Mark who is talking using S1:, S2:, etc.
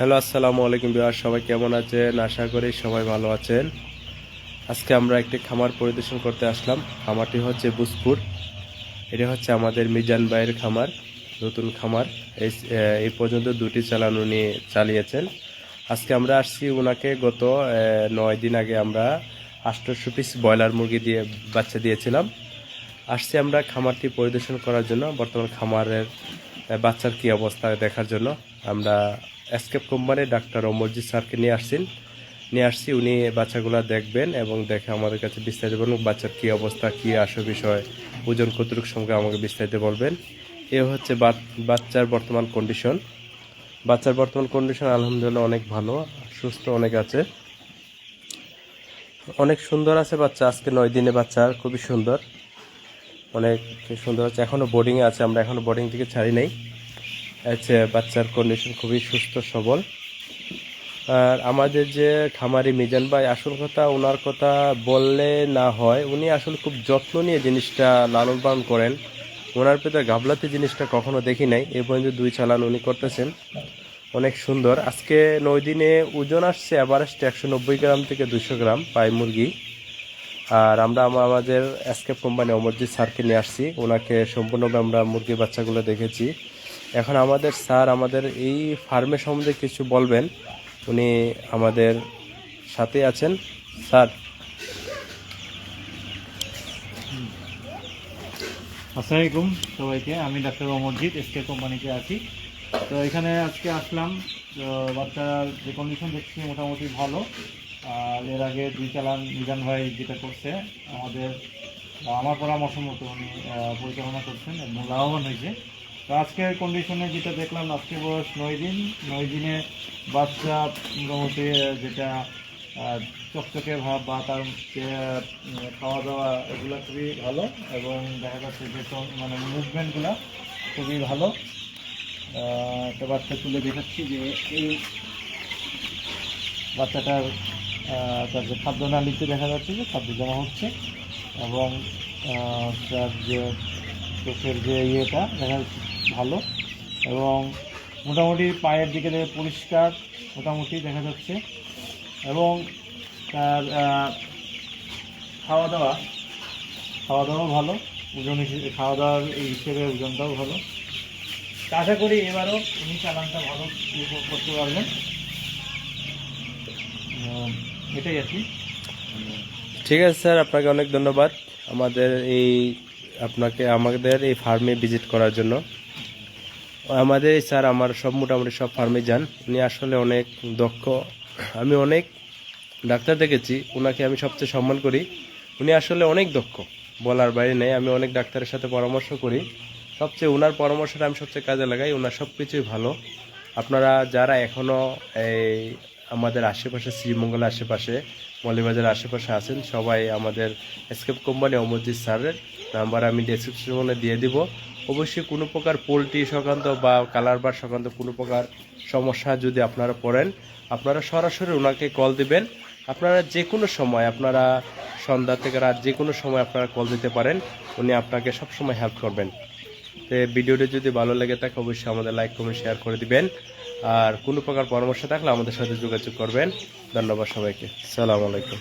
S1: Hello, আসসালামু আলাইকুম বিহার সবাই কেমন আছেন? আশা করি সবাই ভালো আছেন। আজকে আমরা একটি খামার পরিদর্শন করতে আসলাম। খামারটি হচ্ছে বুসপুর। এটা হচ্ছে আমাদের মিজান ভাইয়ের খামার, নতুন খামার। এই এই পর্যন্ত দুটি চালান উনি চালিয়েছেন। আজকে আমরা আসছি ওনাকে গত নয় দিন আগে আমরা আষ্টশো পিস ব্রয়লার মুরগি দিয়ে বাচ্চা দিয়েছিলাম। আসছি আমরা খামারটি পরিদর্শন করার জন্য, বর্তমান খামারের বাচ্চার কি অবস্থা দেখার জন্য। আমরা এসকেপ কোম্পানির ডাক্তার অমরজিৎ স্যারকে নিয়ে আসছেন। নিয়ে আসছি, উনি বাচ্চাগুলো দেখবেন এবং দেখে আমাদের কাছে বিস্তারিত বলবেন বাচ্চার কী অবস্থা, কী আসো বিষয়, ওজন কতটুকু সঙ্গে আমাকে বিস্তারিত বলবেন। এ হচ্ছে বাচ্চার বর্তমান কন্ডিশন বাচ্চার বর্তমান কন্ডিশন আলহামদুলিল্লাহ অনেক ভালো, সুস্থ অনেক আছে। অনেক সুন্দর আছে বাচ্চা, আজকে নয় দিনে বাচ্চা, খুবই সুন্দর। অনেক সুন্দর আছে এখনও বোর্ডিংয়ে আছে, আমরা এখনও বোর্ডিং থেকে ছাড়ি নাই। আছে বাচ্চার কন্ডিশন খুবই সুস্থ, সবল। আর আমাদের যে খামারি মিজান ভাই, আসল কথা ওনার কথা বললে না হয়, উনি আসলে খুব যত্ন নিয়ে জিনিসটা লালন পালন করেন। ওনার পেতে গাবলাতে জিনিসটা কখনো দেখি নাই, এ পর্যন্ত দুই চালান উনি করতেছেন। অনেক সুন্দর। আজকে নয় দিনে ওজন আসছে অ্যাভারেস্ট একশো নব্বই গ্রাম থেকে দুশো গ্রাম পাই মুরগি। আর আমরা আমা- আমাদের এসকেপ কোম্পানি অমরজিৎ স্যারকে নিয়ে আসছি। ওনাকে সম্পূর্ণভাবে আমরা মুরগি বাচ্চাগুলো দেখেছি। এখন আমাদের স্যার আমাদের এই ফার্মের সম্বন্ধে কিছু বলবেন। উনি আমাদের সাথে আছেন। স্যার।
S2: আসসালামু আলাইকুম সবাইকে। আমি ডাক্তার অমরজিৎ এসকে কোম্পানিতে আছি। তো এখানে আজকে আসলাম। বাচ্চার যে কন্ডিশন দেখছি মোটামুটি ভালো। আর এর আগে দুই চালান মিজান ভাই যেটা করছে, আমাদের আমার পরামর্শ মতো উনি পরিচালনা করছেন এবং লাভবান হয়েছে। তো আজকের কন্ডিশনে যেটা দেখলাম, আজকে বয়স নয় দিন। নয় দিনে বাচ্চা মোটামুটি যেটা চকচকে ভাব বা তার খাওয়া দাওয়া এগুলো খুবই ভালো এবং দেখা যাচ্ছে যে মানে মুভমেন্টগুলো খুবই ভালো। একটা বাচ্চা তুলে দেখাচ্ছি যে এই বাচ্চাটার তার যে খাদ্য নালীতে দেখা যাচ্ছে যে খাদ্য জমা হচ্ছে এবং তার যে চোখের যে ইয়েটা, দেখা যাচ্ছে ভালো। এবং মোটামুটি পায়ের দিকে দেখে পরিষ্কার, মোটামুটি দেখা যাচ্ছে। এবং তার খাওয়া দাওয়া খাওয়া দাওয়াও ভালো। ওজন হিসেবে খাওয়া দাওয়ার এই হিসেবে ওজনটাও ভালো। আশা করি এবারও উনি চালানটা ভালো ইয়ে করতে পারবেন। এটাই আর কি।
S1: ঠিক আছে স্যার, আপনাকে অনেক ধন্যবাদ আমাদের এই, আপনাকে আমাদের এই ফার্মে ভিজিট করার জন্য। আমাদের স্যার আমার সব মোটামুটি সব ফার্মে যান। উনি আসলে অনেক দক্ষ। আমি অনেক ডাক্তার দেখেছি ওনাকে আমি সবচেয়ে সম্মান করি। উনি আসলে অনেক দক্ষ, বলার বাইরে নেই। আমি অনেক ডাক্তারের সাথে পরামর্শ করি। সবচেয়ে ওনার পরামর্শটা আমি সবচেয়ে কাজে লাগাই ওনার সব কিছুই ভালো। আপনারা যারা এখনও এই আমাদের আশেপাশে, শ্রীমঙ্গলের আশেপাশে মলিবাজারের আশেপাশে আছেন, সবাই আমাদের এসকেপ কোম্পানি অমরজিৎ স্যারের নাম্বার আমি ডেসক্রিপশনে দিয়ে দিব। অবশ্যই কোনো প্রকার পোলট্রি সংক্রান্ত বা কালার বার সংক্রান্ত কোনো প্রকার সমস্যা যদি আপনারা পড়েন, আপনারা সরাসরি ওনাকে কল দিবেন। আপনারা যে কোনো সময়, আপনারা সন্ধ্যা থেকে রাত যে কোনো সময় আপনারা কল দিতে পারেন, উনি আপনাকে সবসময় হেল্প করবেন। তো ভিডিওটি যদি ভালো লেগে থাকে, অবশ্যই আমাদের লাইক কমেন্ট শেয়ার করে দিবেন। আর কোনো প্রকার পরামর্শ থাকলে আমাদের সাথে যোগাযোগ করবেন। ধন্যবাদ সবাইকে। সালাম আলাইকুম।